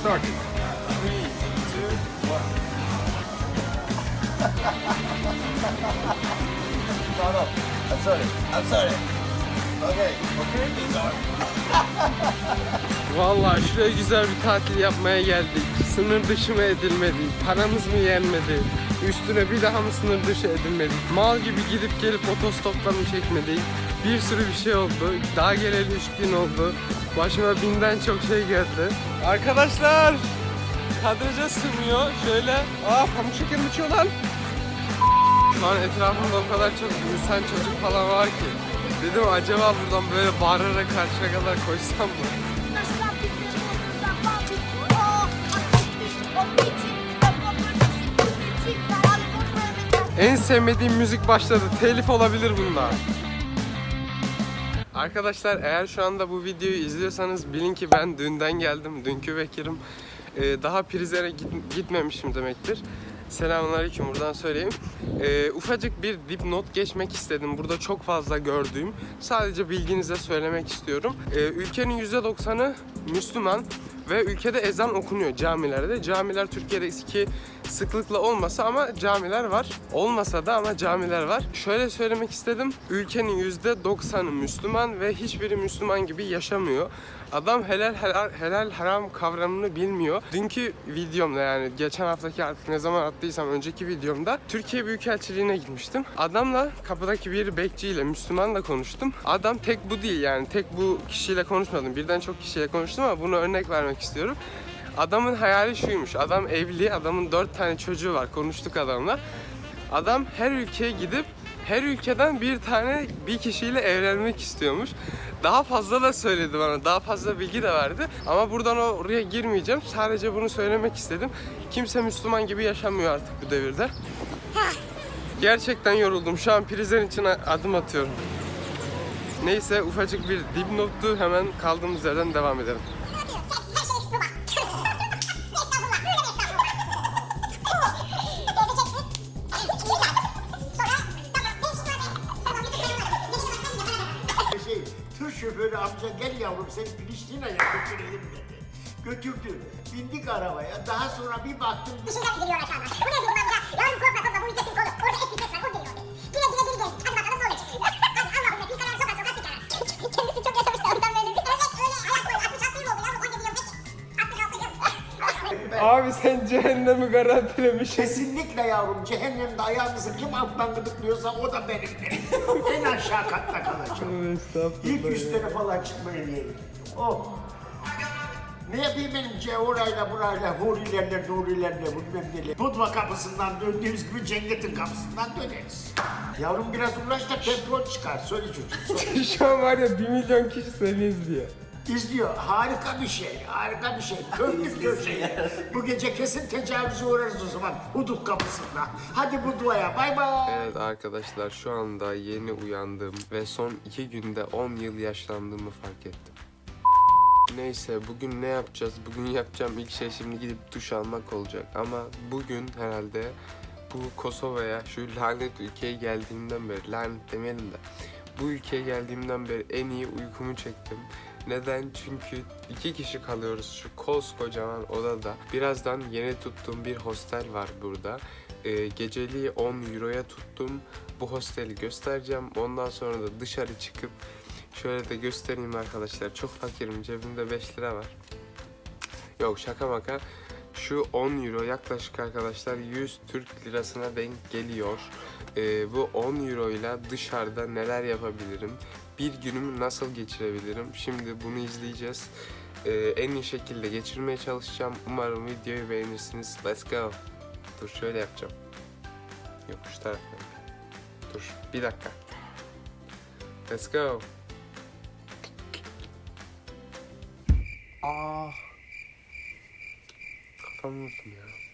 start. Three, two, one. no, no. I'm sorry. I'm sorry. Okay. Okay. It's on. Vallahi şuraya güzel bir tatil yapmaya geldik. Sınır dışı mı edilmedik? Paramız mı yenmedi? Üstüne bir daha mı sınır dışı edilmedik? Mal gibi gidip gelip otostopla mı çekmedik? Bir sürü bir şey oldu. Daha geleli 3 gün oldu. Başıma binden çok şey geldi. Arkadaşlar! Kadraja sığmıyor. Şöyle. Aa pamuk şeker mi içiyor lan? Şu an etrafımda o kadar çok insan çocuk falan var ki. Dedim acaba buradan böyle bağırarak karşıya kadar koşsam mı? En sevmediğim müzik başladı. Telif olabilir bunda. Arkadaşlar eğer şu anda bu videoyu izliyorsanız bilin ki ben dünden geldim. Dünkü Bekir'im. Ee, daha Prizren'e git- gitmemişim demektir. Selamünaleyküm buradan söyleyeyim. Ee, ufacık bir dipnot geçmek istedim. Burada çok fazla gördüğüm. Sadece bilginize söylemek istiyorum. Ee, ülkenin %90'ı Müslüman ve ülkede ezan okunuyor camilerde. Camiler Türkiye'deki sıklıkla olmasa ama camiler var. Olmasa da ama camiler var. Şöyle söylemek istedim. Ülkenin %90'ı Müslüman ve hiçbiri Müslüman gibi yaşamıyor. Adam helal helal, helal haram kavramını bilmiyor. Dünkü videomda yani geçen haftaki artık ne zaman attıysam önceki videomda Türkiye Büyükelçiliğine gitmiştim. Adamla kapıdaki bir bekçiyle Müslümanla konuştum. Adam tek bu değil yani tek bu kişiyle konuşmadım. Birden çok kişiyle konuştum ama bunu örnek vermek istiyorum. Adamın hayali şuymuş. Adam evli, adamın dört tane çocuğu var. Konuştuk adamla. Adam her ülkeye gidip her ülkeden bir tane bir kişiyle evlenmek istiyormuş. Daha fazla da söyledi bana. Daha fazla bilgi de verdi. Ama buradan oraya girmeyeceğim. Sadece bunu söylemek istedim. Kimse Müslüman gibi yaşamıyor artık bu devirde. Gerçekten yoruldum. Şu an prizden için adım atıyorum. Neyse ufacık bir dipnottu. Hemen kaldığımız yerden devam edelim. Gel yavrum seni Priştine'ye götürelim dedi. Götürdü. Bindik arabaya. Daha sonra bir baktım. Bir şeyler geliyor aşağıdan. Bu ne dedim amca? Yavrum korkma Abi sen cehennemi garantilemişsin. Kesinlikle yavrum cehennemde ayağınızı kim alttan gıdıklıyorsa o da benim benim. en aşağı katta kalacağım. İlk üstlere falan çıkmayın diyelim. Oh. Ne yapayım benim Cevora'yla burayla, hurilerle, nurilerle, bilmem neyle. Budva kapısından döndüğümüz gibi cennetin kapısından döneriz. Yavrum biraz uğraş da petrol çıkar. Söyle çocuğum, söyle. Şu an var ya 1 milyon kişi seni izliyor. İzliyor. Harika bir şey, harika bir şey. Köklük köşeye. Bu gece kesin tecavüze uğrarız o zaman hudut kapısında. Hadi bu duaya, bay bay. Evet arkadaşlar şu anda yeni uyandım ve son 2 günde 10 yıl yaşlandığımı fark ettim. Neyse bugün ne yapacağız? Bugün yapacağım ilk şey şimdi gidip duş almak olacak ama bugün herhalde bu Kosova'ya şu lanet ülkeye geldiğimden beri lanet demeyelim de bu ülkeye geldiğimden beri en iyi uykumu çektim. Neden? Çünkü iki kişi kalıyoruz şu koskocaman odada. Birazdan yeni tuttuğum bir hostel var burada. Ee, geceliği 10 euroya tuttum. Bu hosteli göstereceğim. Ondan sonra da dışarı çıkıp şöyle de göstereyim arkadaşlar. Çok fakirim. Cebimde 5 lira var. Yok şaka maka. Şu 10 euro yaklaşık arkadaşlar 100 Türk lirasına denk geliyor. Ee, bu 10 euro ile dışarıda neler yapabilirim? Bir günümü nasıl geçirebilirim? Şimdi bunu izleyeceğiz. Ee, en iyi şekilde geçirmeye çalışacağım. Umarım videoyu beğenirsiniz. Let's go. Dur şöyle yapacağım. Yok şu tarafa. Dur bir dakika. Let's go. Ah. Kafamı vurdum ya.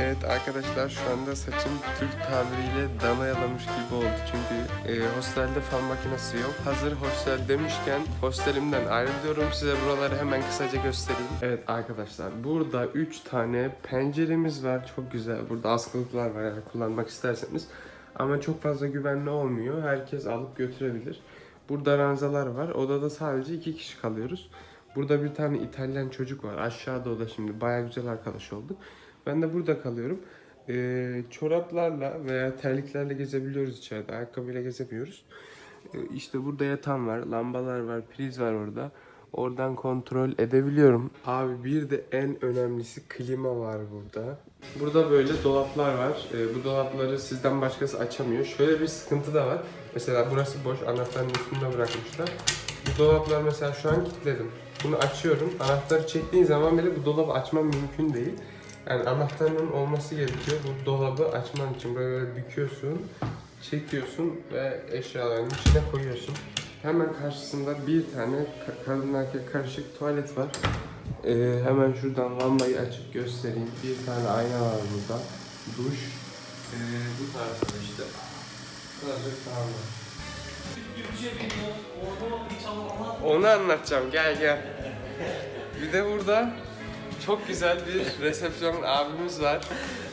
Evet arkadaşlar şu anda saçım Türk tabiriyle dana yalamış gibi oldu. Çünkü e, hostelde fan makinesi yok. Hazır hostel demişken hostelimden ayrılıyorum. Size buraları hemen kısaca göstereyim. Evet arkadaşlar burada 3 tane penceremiz var. Çok güzel. Burada askılıklar var yani kullanmak isterseniz. Ama çok fazla güvenli olmuyor. Herkes alıp götürebilir. Burada ranzalar var. Odada sadece iki kişi kalıyoruz. Burada bir tane İtalyan çocuk var. Aşağıda o da şimdi. Baya güzel arkadaş olduk. Ben de burada kalıyorum. Ee, çoraplarla veya terliklerle gezebiliyoruz içeride. Ayakkabıyla gezemiyoruz. Ee, işte burada yatan var, lambalar var, priz var orada. Oradan kontrol edebiliyorum. Abi bir de en önemlisi klima var burada. Burada böyle dolaplar var. Ee, bu dolapları sizden başkası açamıyor. Şöyle bir sıkıntı da var. Mesela burası boş, anahtarın üstünde bırakmışlar. Bu dolaplar mesela şu an kilitledim. Bunu açıyorum. Anahtarı çektiğin zaman bile bu dolabı açmam mümkün değil. Yani anahtarının olması gerekiyor. Bu dolabı açman için böyle büküyorsun, çekiyorsun ve eşyalarını içine koyuyorsun. Hemen karşısında bir tane ka- kadın erkek karışık tuvalet var. Ee, hemen şuradan lambayı açıp göstereyim. Bir tane ayna var burada. Duş. Ee, bu tarafta işte. Hazır tamam. Onu anlatacağım. Gel gel. Bir de burada çok güzel bir resepsiyon abimiz var.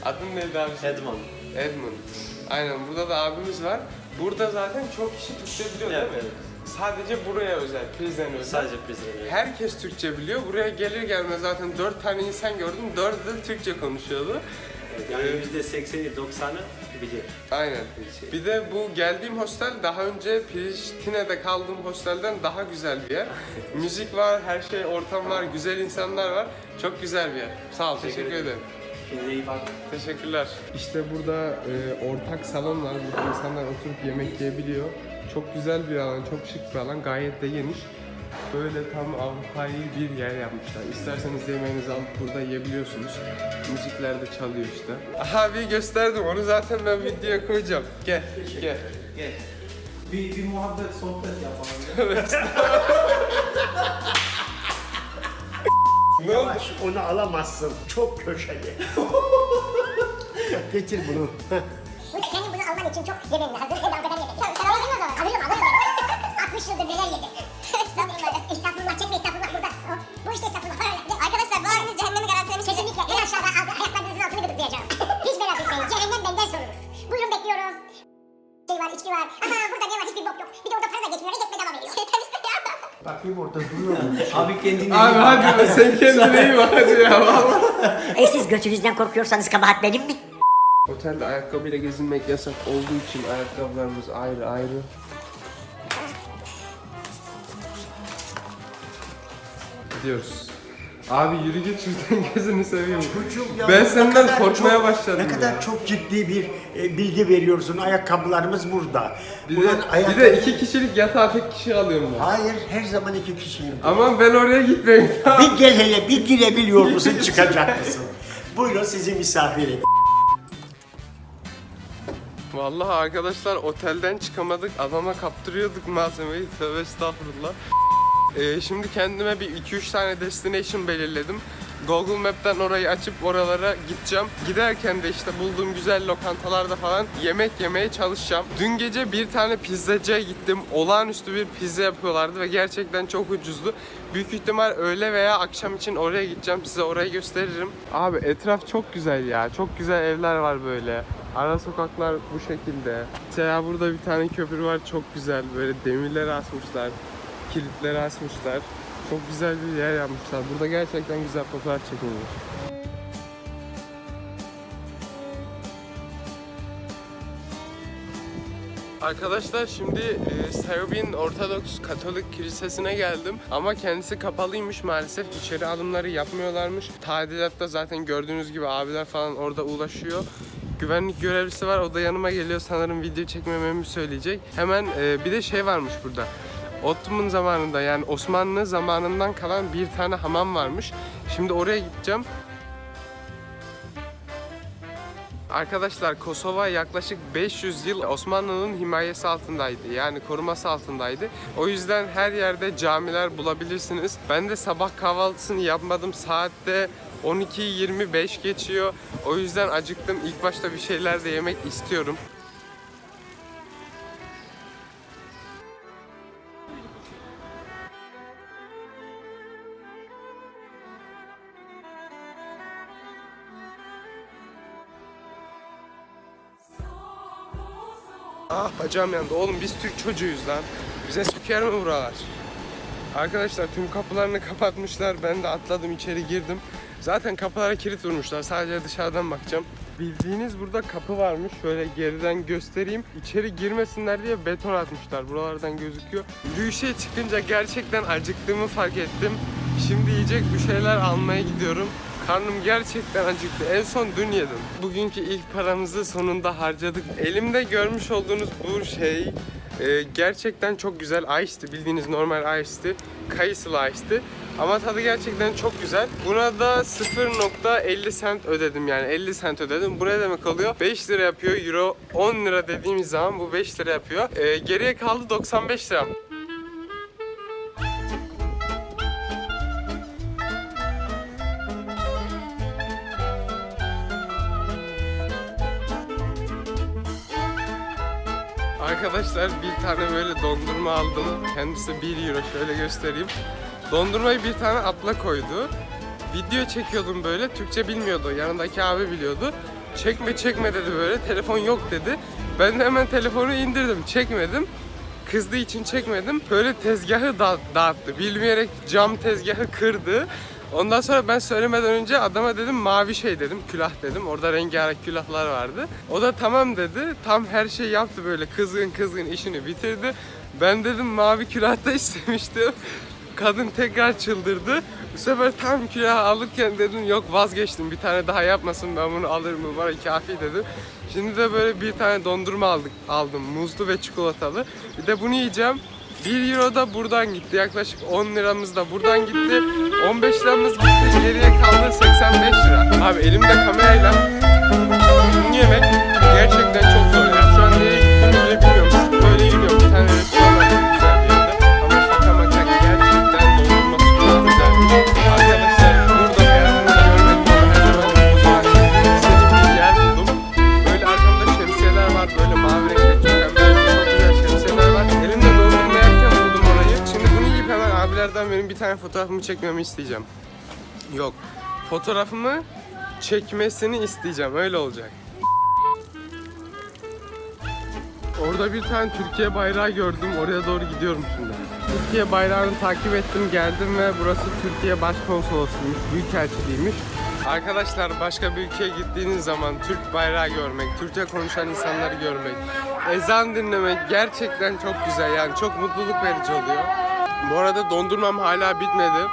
Adın neydi abi? Edmond. Edmund. Aynen burada da abimiz var. Burada zaten çok kişi Türkçe biliyor değil mi? Sadece buraya özel, Prizren'e özel. Sadece Prizren'e. Herkes Türkçe biliyor. Buraya gelir gelmez zaten 4 tane insan gördüm. 4'ü de Türkçe konuşuyordu. Yani ee, %80'i 90'ı bilecek. Aynen. Bilecek. Şey. Bir de bu geldiğim hostel daha önce Priştine'de kaldığım hostelden daha güzel bir yer. Müzik var, her şey, ortam var, güzel insanlar var. Çok güzel bir yer. Sağ ol, teşekkür, teşekkür ederim. ederim. Kendinize. Teşekkürler. İşte burada e, ortak salon var. Burada insanlar oturup yemek yiyebiliyor. Çok güzel bir alan, çok şık bir alan. Gayet de geniş. Böyle tam Avrupa'yı bir yer yapmışlar. İsterseniz yemeğinizi alıp burada yiyebiliyorsunuz. Müzikler de çalıyor işte. Abi gösterdim. Onu zaten ben videoya koyacağım. Gel, gel. Gel. Bir, bir muhabbet, sohbet yapalım. Ne oldu? Yavaş onu alamazsın. Çok köşeli. Getir bunu. Bu senin bunu alman için çok yemeğin hazır. Bakayım orada duruyor? Abi kendine Abi hadi sen kendine iyi bak hadi ya valla. E siz götünüzden korkuyorsanız kabahat benim mi? Otelde ayakkabıyla gezinmek yasak olduğu için ayakkabılarımız ayrı ayrı. Gidiyoruz. Abi yürü git şuradan gözünü seveyim. Çocuğum ya, Ben ne senden kadar korkmaya çok- başladım Ne kadar ya. çok ciddi bir e, bilgi veriyorsun. Ayakkabılarımız burada. Bir de, Ulan bir de iki kişilik yatağa tek kişi alıyorum ben. Hayır, her zaman iki kişiyim. Ama ben oraya gitmeyeyim. Bir gel hele, bir girebiliyor musun, çıkacak mısın? Buyurun sizi misafir edin. Vallahi arkadaşlar otelden çıkamadık. Adama kaptırıyorduk malzemeyi. Tövbe estağfurullah. Ee, şimdi kendime bir 2-3 tane destination belirledim. Google Map'ten orayı açıp oralara gideceğim. Giderken de işte bulduğum güzel lokantalarda falan yemek yemeye çalışacağım. Dün gece bir tane pizzacıya gittim. Olağanüstü bir pizza yapıyorlardı ve gerçekten çok ucuzdu. Büyük ihtimal öğle veya akşam için oraya gideceğim. Size orayı gösteririm. Abi etraf çok güzel ya. Çok güzel evler var böyle. Ara sokaklar bu şekilde. Mesela burada bir tane köprü var çok güzel. Böyle demirleri asmışlar. Kilitleri asmışlar. Çok güzel bir yer yapmışlar. Burada gerçekten güzel fotoğraf çekiliyor. Arkadaşlar şimdi e, Serbian Ortodoks Katolik Kilisesi'ne geldim ama kendisi kapalıymış maalesef içeri alımları yapmıyorlarmış. Tadilatta zaten gördüğünüz gibi abiler falan orada ulaşıyor. Güvenlik görevlisi var o da yanıma geliyor sanırım video çekmememi söyleyecek. Hemen e, bir de şey varmış burada. Ottoman zamanında yani Osmanlı zamanından kalan bir tane hamam varmış. Şimdi oraya gideceğim. Arkadaşlar Kosova yaklaşık 500 yıl Osmanlı'nın himayesi altındaydı. Yani koruması altındaydı. O yüzden her yerde camiler bulabilirsiniz. Ben de sabah kahvaltısını yapmadım. Saatte 12.25 geçiyor. O yüzden acıktım. İlk başta bir şeyler de yemek istiyorum. Ah bacağım yandı. Oğlum biz Türk çocuğuyuz lan. Bize söker mi buralar? Arkadaşlar tüm kapılarını kapatmışlar. Ben de atladım içeri girdim. Zaten kapılara kilit vurmuşlar. Sadece dışarıdan bakacağım. Bildiğiniz burada kapı varmış. Şöyle geriden göstereyim. İçeri girmesinler diye beton atmışlar. Buralardan gözüküyor. Yürüyüşe çıkınca gerçekten acıktığımı fark ettim. Şimdi yiyecek bir şeyler almaya gidiyorum. Karnım gerçekten acıktı. En son dün yedim. Bugünkü ilk paramızı sonunda harcadık. Elimde görmüş olduğunuz bu şey e, gerçekten çok güzel ice tea. Bildiğiniz normal ice tea. Kayısılı ice tea. Ama tadı gerçekten çok güzel. Buna da 0.50 cent ödedim yani 50 cent ödedim. Bu ne demek oluyor? 5 lira yapıyor. Euro 10 lira dediğimiz zaman bu 5 lira yapıyor. E, geriye kaldı 95 lira. Arkadaşlar bir tane böyle dondurma aldım. Kendisi 1 euro şöyle göstereyim. Dondurmayı bir tane abla koydu. Video çekiyordum böyle. Türkçe bilmiyordu. Yanındaki abi biliyordu. Çekme çekme dedi böyle. Telefon yok dedi. Ben de hemen telefonu indirdim. Çekmedim. Kızdığı için çekmedim. Böyle tezgahı da- dağıttı. Bilmeyerek cam tezgahı kırdı. Ondan sonra ben söylemeden önce adama dedim mavi şey dedim. Külah dedim. Orada rengarenk külahlar vardı. O da tamam dedi. Tam her şey yaptı böyle kızgın kızgın işini bitirdi. Ben dedim mavi külah da istemiştim. Kadın tekrar çıldırdı. Bu sefer tam külah alırken dedim yok vazgeçtim. Bir tane daha yapmasın ben bunu alırım bu kafi dedim. Şimdi de böyle bir tane dondurma aldık, aldım. Muzlu ve çikolatalı. Bir de bunu yiyeceğim. 1 euro da buradan gitti. Yaklaşık 10 liramız da buradan gitti. 15 liramız gitti. Geriye kaldı 85 lira. Abi elimde kamerayla yemek gerçekten çok zor. Yani şu an nereye gittiğimi bile bilmiyorum. Böyle yürüyorum. Bir tane bir tane fotoğrafımı çekmemi isteyeceğim. Yok. Fotoğrafımı çekmesini isteyeceğim. Öyle olacak. Orada bir tane Türkiye bayrağı gördüm. Oraya doğru gidiyorum şimdi. Türkiye bayrağını takip ettim, geldim ve burası Türkiye Başkonsolosluğuymuş, Büyükelçiliğiymiş. Arkadaşlar başka bir ülkeye gittiğiniz zaman Türk bayrağı görmek, Türkçe konuşan insanları görmek, ezan dinlemek gerçekten çok güzel yani çok mutluluk verici oluyor. Bu arada dondurmam hala bitmedi.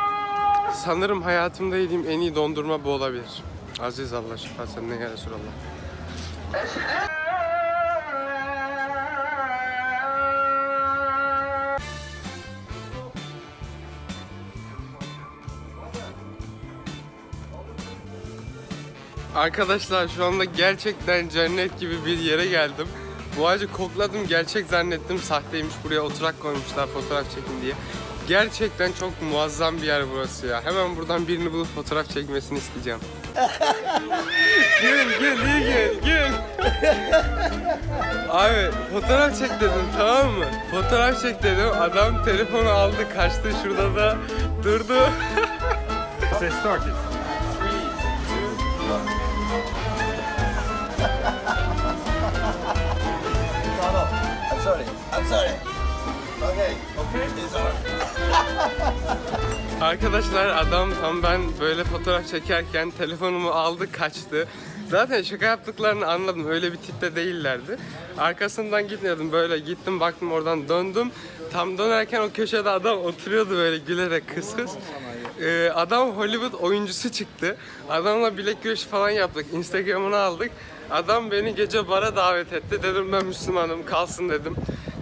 Sanırım hayatımda yediğim en iyi dondurma bu olabilir. Aziz Allah şifa sen ya Resulallah. Arkadaşlar şu anda gerçekten cennet gibi bir yere geldim. Bu ağacı kokladım gerçek zannettim sahteymiş buraya oturak koymuşlar fotoğraf çekin diye. Gerçekten çok muazzam bir yer burası ya. Hemen buradan birini bulup fotoğraf çekmesini isteyeceğim. gel gel iyi gel gel. Abi fotoğraf çek dedim tamam mı? Fotoğraf çek dedim. Adam telefonu aldı kaçtı şurada da durdu. Say started. Sorry. I'm sorry. Okay. Okay. It's alright. Arkadaşlar adam tam ben böyle fotoğraf çekerken telefonumu aldı kaçtı. Zaten şaka yaptıklarını anladım. Öyle bir tipte değillerdi. Arkasından gitmiyordum. Böyle gittim baktım oradan döndüm. Tam dönerken o köşede adam oturuyordu böyle gülerek kıs kıs. Ee, adam Hollywood oyuncusu çıktı. Adamla bilek güreşi falan yaptık. Instagram'ını aldık. Adam beni gece bara davet etti. Dedim ben Müslümanım kalsın dedim.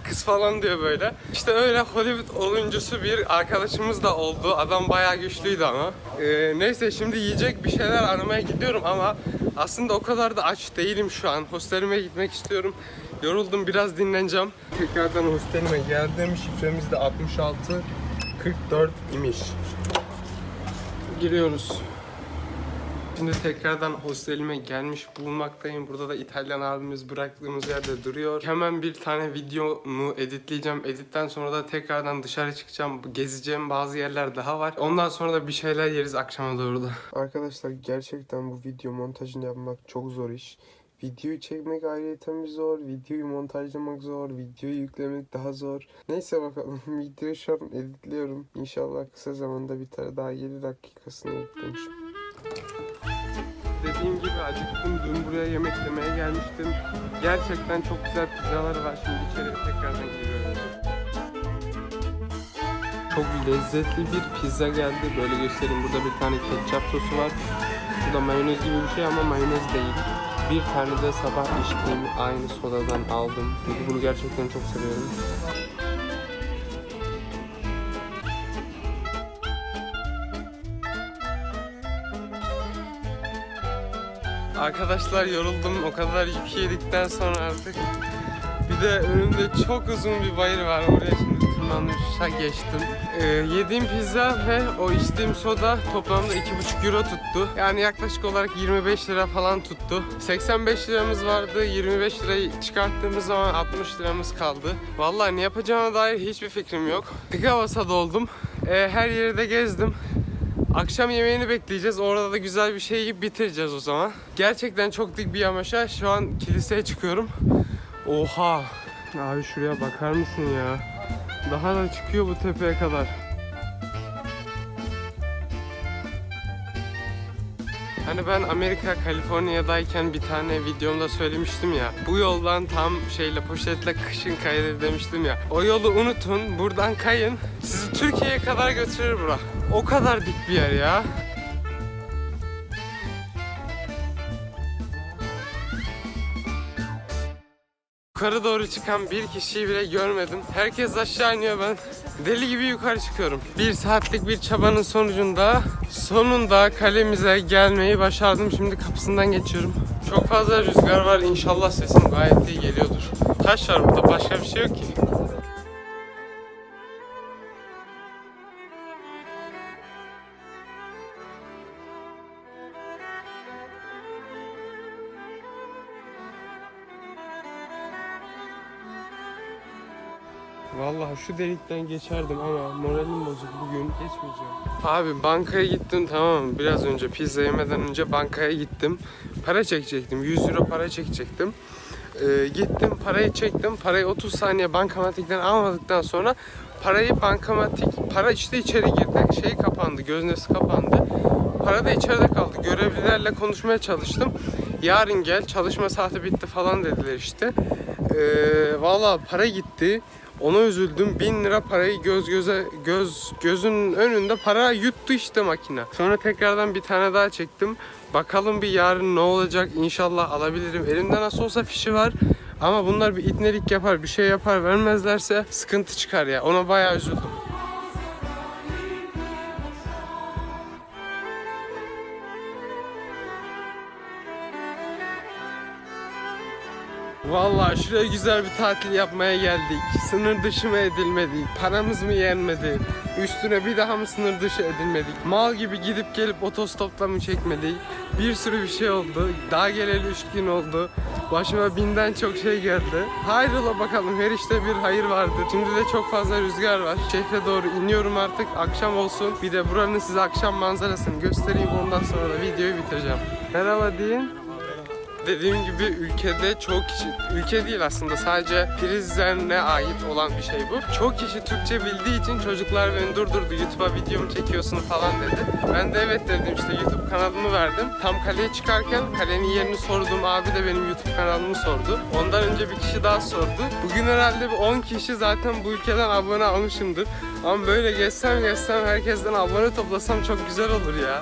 Kız falan diyor böyle. İşte öyle Hollywood oyuncusu bir arkadaşımız da oldu. Adam bayağı güçlüydü ama. Ee, neyse şimdi yiyecek bir şeyler aramaya gidiyorum ama aslında o kadar da aç değilim şu an. Hostelime gitmek istiyorum. Yoruldum biraz dinleneceğim. Tekrardan hostelime geldim. Şifremiz de 66 44 imiş. Giriyoruz. Şimdi tekrardan hostelime gelmiş bulunmaktayım. Burada da İtalyan abimiz bıraktığımız yerde duruyor. Hemen bir tane videomu editleyeceğim. Editten sonra da tekrardan dışarı çıkacağım. Gezeceğim bazı yerler daha var. Ondan sonra da bir şeyler yeriz akşama doğru da. Arkadaşlar gerçekten bu video montajını yapmak çok zor iş. Videoyu çekmek ayrıyeten zor, videoyu montajlamak zor, videoyu yüklemek daha zor. Neyse bakalım videoyu şu an editliyorum. İnşallah kısa zamanda biter. Daha 7 dakikasını editlemişim. Dediğim gibi acıktım. Dün buraya yemek yemeye gelmiştim. Gerçekten çok güzel pizzalar var. Şimdi içeri tekrardan giriyorum. Çok lezzetli bir pizza geldi. Böyle göstereyim. Burada bir tane ketçap sosu var. Bu da mayonez gibi bir şey ama mayonez değil. Bir tane de sabah içtiğim aynı sodadan aldım. Çünkü bunu gerçekten çok seviyorum. Arkadaşlar yoruldum. O kadar yük yedikten sonra artık. Bir de önümde çok uzun bir bayır var. Oraya şimdi tırmanmışa geçtim. Ee, yediğim pizza ve o içtiğim soda toplamda 2,5 euro tuttu. Yani yaklaşık olarak 25 lira falan tuttu. 85 liramız vardı. 25 lirayı çıkarttığımız zaman 60 liramız kaldı. Vallahi ne yapacağıma dair hiçbir fikrim yok. Tıka basa doldum. Ee, her yeri de gezdim. Akşam yemeğini bekleyeceğiz. Orada da güzel bir şey yiyip bitireceğiz o zaman. Gerçekten çok dik bir yamaça. Şu an kiliseye çıkıyorum. Oha! Abi şuraya bakar mısın ya? Daha da çıkıyor bu tepeye kadar. Hani ben Amerika, Kaliforniya'dayken bir tane videomda söylemiştim ya. Bu yoldan tam şeyle poşetle kışın kayılır demiştim ya. O yolu unutun, buradan kayın. Sizi Türkiye'ye kadar götürür bura. O kadar dik bir yer ya. Yukarı doğru çıkan bir kişiyi bile görmedim. Herkes aşağı iniyor ben. Deli gibi yukarı çıkıyorum. Bir saatlik bir çabanın sonucunda sonunda kalemize gelmeyi başardım. Şimdi kapısından geçiyorum. Çok fazla rüzgar var. İnşallah sesim gayet iyi geliyordur. Taş var burada. Başka bir şey yok ki. Vallahi şu delikten geçerdim ama moralim bozuk bugün geçmeyeceğim. Abi bankaya gittim tamam? Biraz önce pizza yemeden önce bankaya gittim. Para çekecektim. 100 euro para çekecektim. Ee, gittim parayı çektim. Parayı 30 saniye bankamatikten almadıktan sonra parayı bankamatik para işte içeri girdi. Şey kapandı. Göznesi kapandı. Para da içeride kaldı. Görevlilerle konuşmaya çalıştım. Yarın gel çalışma saati bitti falan dediler işte. Ee, Valla para gitti. Ona üzüldüm. 1000 lira parayı göz göze göz gözün önünde para yuttu işte makine. Sonra tekrardan bir tane daha çektim. Bakalım bir yarın ne olacak inşallah alabilirim. Elimde nasıl olsa fişi var. Ama bunlar bir itnelik yapar, bir şey yapar vermezlerse sıkıntı çıkar ya. Ona bayağı üzüldüm. Vallahi şuraya güzel bir tatil yapmaya geldik. Sınır dışı mı edilmedik? Paramız mı yenmedi? Üstüne bir daha mı sınır dışı edilmedik? Mal gibi gidip gelip otostopla mı çekmedik? Bir sürü bir şey oldu. Daha geleli 3 gün oldu. Başıma binden çok şey geldi. Hayrola bakalım her işte bir hayır vardır. Şimdi de çok fazla rüzgar var. Şehre doğru iniyorum artık. Akşam olsun. Bir de buranın size akşam manzarasını göstereyim. Ondan sonra da videoyu bitireceğim. Merhaba deyin. Dediğim gibi ülkede çok kişi, ülke değil aslında sadece prizlerine ait olan bir şey bu. Çok kişi Türkçe bildiği için çocuklar beni durdurdu. YouTube'a videomu çekiyorsun falan dedi. Ben de evet dedim işte YouTube kanalımı verdim. Tam kaleye çıkarken kalenin yerini sorduğum abi de benim YouTube kanalımı sordu. Ondan önce bir kişi daha sordu. Bugün herhalde bir 10 kişi zaten bu ülkeden abone almışımdır. Ama böyle geçsem geçsem herkesten abone toplasam çok güzel olur ya.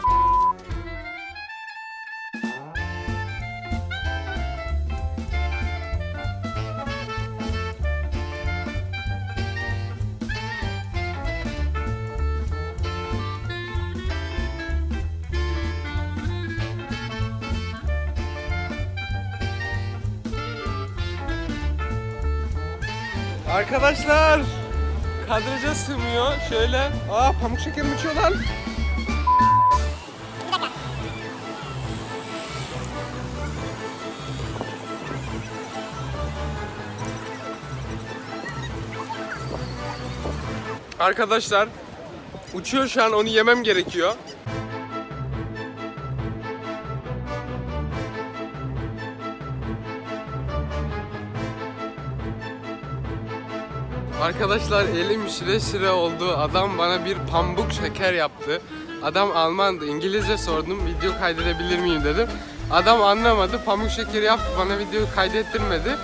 Arkadaşlar kadraja sığmıyor. Şöyle. Aa pamuk şeker mi içiyor lan? Arkadaşlar uçuyor şu an onu yemem gerekiyor. Arkadaşlar elim şire şire oldu. Adam bana bir pambuk şeker yaptı. Adam Almandı. İngilizce sordum. Video kaydedebilir miyim dedim. Adam anlamadı. Pamuk şekeri yaptı. Bana videoyu kaydettirmedi.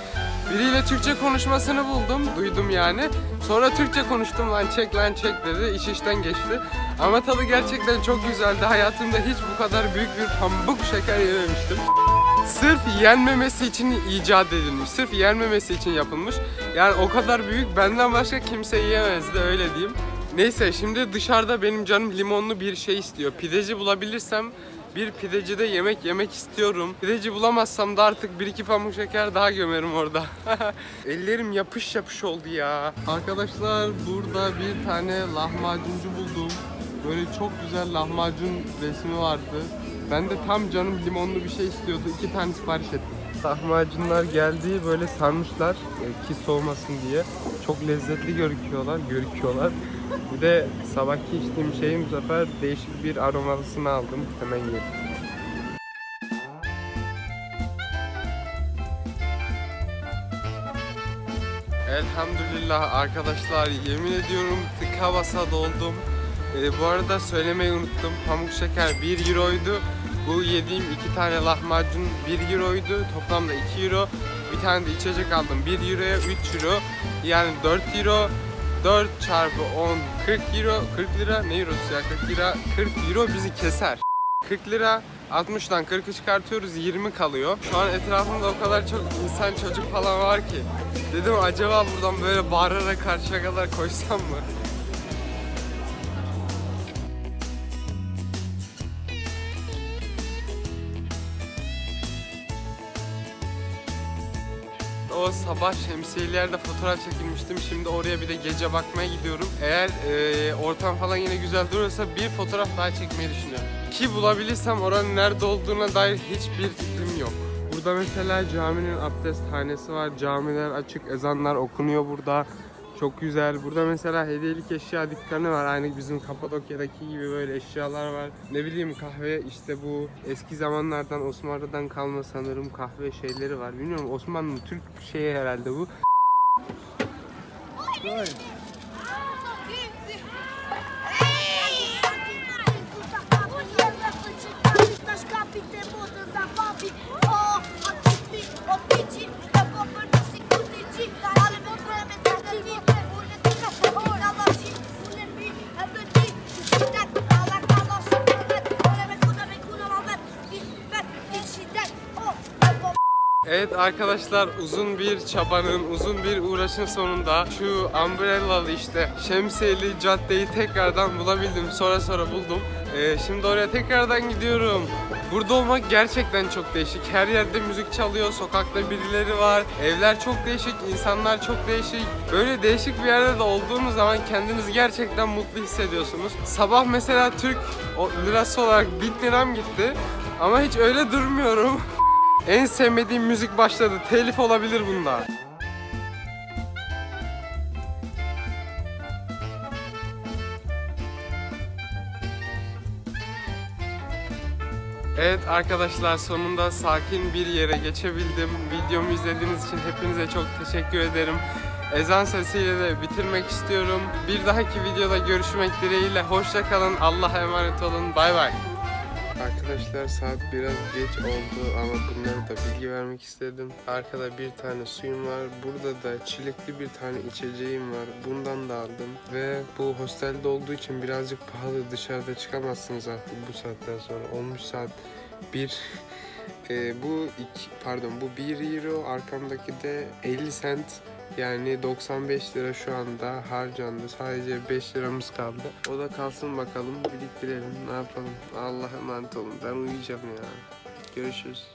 Biriyle Türkçe konuşmasını buldum. Duydum yani. Sonra Türkçe konuştum lan çek lan çek dedi. İş işten geçti. Ama tadı gerçekten çok güzeldi. Hayatımda hiç bu kadar büyük bir pambuk şeker yememiştim. Sırf yenmemesi için icat edilmiş. Sırf yenmemesi için yapılmış. Yani o kadar büyük benden başka kimse yiyemezdi öyle diyeyim. Neyse şimdi dışarıda benim canım limonlu bir şey istiyor. Pideci bulabilirsem bir pidecide yemek yemek istiyorum. Pideci bulamazsam da artık bir iki pamuk şeker daha gömerim orada. Ellerim yapış yapış oldu ya. Arkadaşlar burada bir tane lahmacuncu buldum. Böyle çok güzel lahmacun resmi vardı. Ben de tam canım limonlu bir şey istiyordu. İki tane sipariş ettim. Lahmacunlar geldi böyle sarmışlar e, ki soğumasın diye. Çok lezzetli gözüküyorlar, görüküyorlar. Bir de sabahki içtiğim şeyin bu sefer değişik bir aromalısını aldım. Hemen yedim. Elhamdülillah arkadaşlar yemin ediyorum tıka basa doldum. Ee, bu arada söylemeyi unuttum. Pamuk şeker 1 euroydu. Bu yediğim iki tane lahmacun 1 euroydu. Toplamda 2 euro. Bir tane de içecek aldım 1 euroya 3 euro. Yani 4 euro. 4 çarpı 10 40 euro. 40 lira ne eurosu ya 40 lira 40 euro bizi keser. 40 lira 60'dan 40'ı çıkartıyoruz 20 kalıyor. Şu an etrafımda o kadar çok insan çocuk falan var ki. Dedim acaba buradan böyle bağırarak karşıya kadar koşsam mı? Sabah şemsiyelerde fotoğraf çekilmiştim. Şimdi oraya bir de gece bakmaya gidiyorum. Eğer e, ortam falan yine güzel durursa bir fotoğraf daha çekmeyi düşünüyorum. Ki bulabilirsem oranın nerede olduğuna dair hiçbir fikrim yok. Burada mesela caminin abdesthanesi var. Camiler açık, ezanlar okunuyor burada. Çok güzel. Burada mesela hediyelik eşya dükkanı var. Aynı bizim Kapadokya'daki gibi böyle eşyalar var. Ne bileyim kahve işte bu eski zamanlardan Osmanlı'dan kalma sanırım kahve şeyleri var. Bilmiyorum Osmanlı Türk şeyi herhalde bu. Evet arkadaşlar uzun bir çabanın, uzun bir uğraşın sonunda şu umbrellalı işte şemsiyeli caddeyi tekrardan bulabildim. Sonra sonra buldum. Ee, şimdi oraya tekrardan gidiyorum. Burada olmak gerçekten çok değişik. Her yerde müzik çalıyor, sokakta birileri var. Evler çok değişik, insanlar çok değişik. Böyle değişik bir yerde de olduğunuz zaman kendinizi gerçekten mutlu hissediyorsunuz. Sabah mesela Türk lirası olarak 1000 liram gitti. Ama hiç öyle durmuyorum. En sevmediğim müzik başladı. Telif olabilir bunda. Evet arkadaşlar sonunda sakin bir yere geçebildim. Videomu izlediğiniz için hepinize çok teşekkür ederim. Ezan sesiyle de bitirmek istiyorum. Bir dahaki videoda görüşmek dileğiyle. Hoşça kalın. Allah'a emanet olun. Bay bay. Arkadaşlar saat biraz geç oldu ama bunları da bilgi vermek istedim. Arkada bir tane suyum var. Burada da çilekli bir tane içeceğim var. Bundan da aldım. Ve bu hostelde olduğu için birazcık pahalı. Dışarıda çıkamazsınız artık bu saatten sonra. Olmuş saat 1. Ee, bu iki, pardon bu 1 euro arkamdaki de 50 cent yani 95 lira şu anda harcandı. Sadece 5 liramız kaldı. O da kalsın bakalım biriktirelim ne yapalım. Allah'a emanet olun. Ben uyuyacağım ya. Görüşürüz.